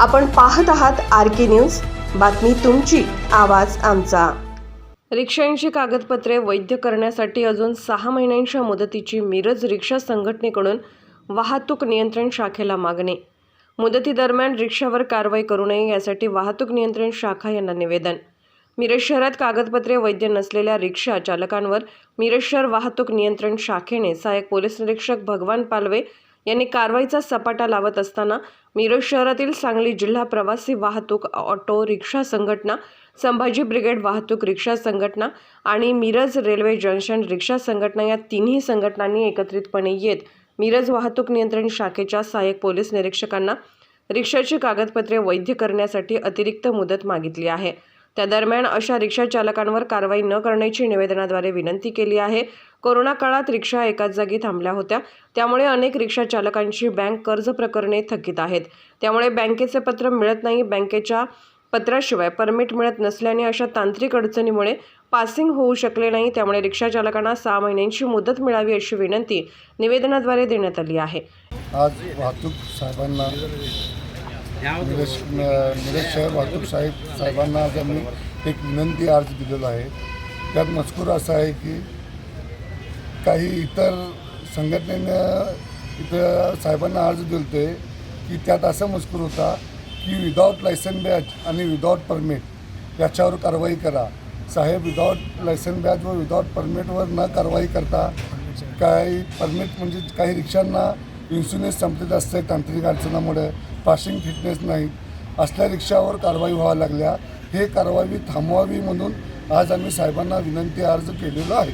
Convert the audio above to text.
आपण पाहत आहात आर के न्यूज. बातमी तुमची आवाज आमचा. रिक्षांची कागदपत्रे वैध करण्यासाठी अजून सहा महिन्यांच्या मुदतीची मिरज रिक्षा संघटनेकडून वाहतूक नियंत्रण शाखेला मागणी. मुदतीदरम्यान रिक्षावर कारवाई करू नये यासाठी वाहतूक नियंत्रण शाखा यांना निवेदन. मिरज शहरात कागदपत्रे वैध नसलेल्या रिक्षा चालकांवर मिरज शहर वाहतूक नियंत्रण शाखेने सहाय्यक पोलीस निरीक्षक भगवान पालवे यांनी कारवाईचा सपाटा लावत असताना मिरज शहरातील सांगली जिल्हा प्रवासी वाहतूक ऑटो रिक्षा संघटना संभाजी ब्रिगेड वाहतूक रिक्षा संघटना आणि मिरज रेल्वे जंक्शन रिक्षा संघटना या तिन्ही संघटनांनी एकत्रितपणे येत मिरज वाहतूक नियंत्रण शाखेच्या सहाय्यक पोलीस निरीक्षकांना रिक्षाची कागदपत्रे वैध करण्यासाठी अतिरिक्त मुदत मागितली आहे. त्या दरम्यान अशा रिक्षा चालकांवर कारवाई न करण्याची निवेदनाद्वारे विनंती केली आहे. कोरोना काळात रिक्षा एकाच जागी थांबल्या होत्या. त्यामुळे अनेक रिक्षा चालकांची बँक कर्ज प्रकरणे थकीत आहेत. त्यामुळे बँकेचे पत्र मिळत नाही बँकेच्या पत्राशिवाय परमिट मिळत नसल्याने अशा तांत्रिक अडचणीमुळे पासिंग होऊ शकले नाही. त्यामुळे रिक्षा चालकांना सहा महिन्यांची मुदत मिळावी अशी विनंती निवेदनाद्वारे देण्यात आली आहे. आज वाहतूक साहेबांना मिरज मिरज वाहतूक साहेब साहेबांना आज आम्ही एक विनंती अर्ज दिलेला आहे. त्यात मजकूर असा आहे की काही इतर संघटनेनं इथं साहेबांना अर्ज दिलते की त्यात असा मजकूर होता की विदाऊट लायसन बॅच आणि विदाऊट परमिट याच्यावर कारवाई करा. साहेब विदाऊट लायसन बॅच व विदाऊट परमिटवर न कारवाई करता काही परमिट म्हणजे काही रिक्षांना इन्शुरन्स संपलेत असते तांत्रिक अडचणामुळे पासिंग फिटनेस नाही. असल्या रिक्षावर कारवाई व्हावं लागल्या. हे कारवाई थांबवावी म्हणून आज आम्ही साहेबांना विनंती अर्ज केलेला आहे.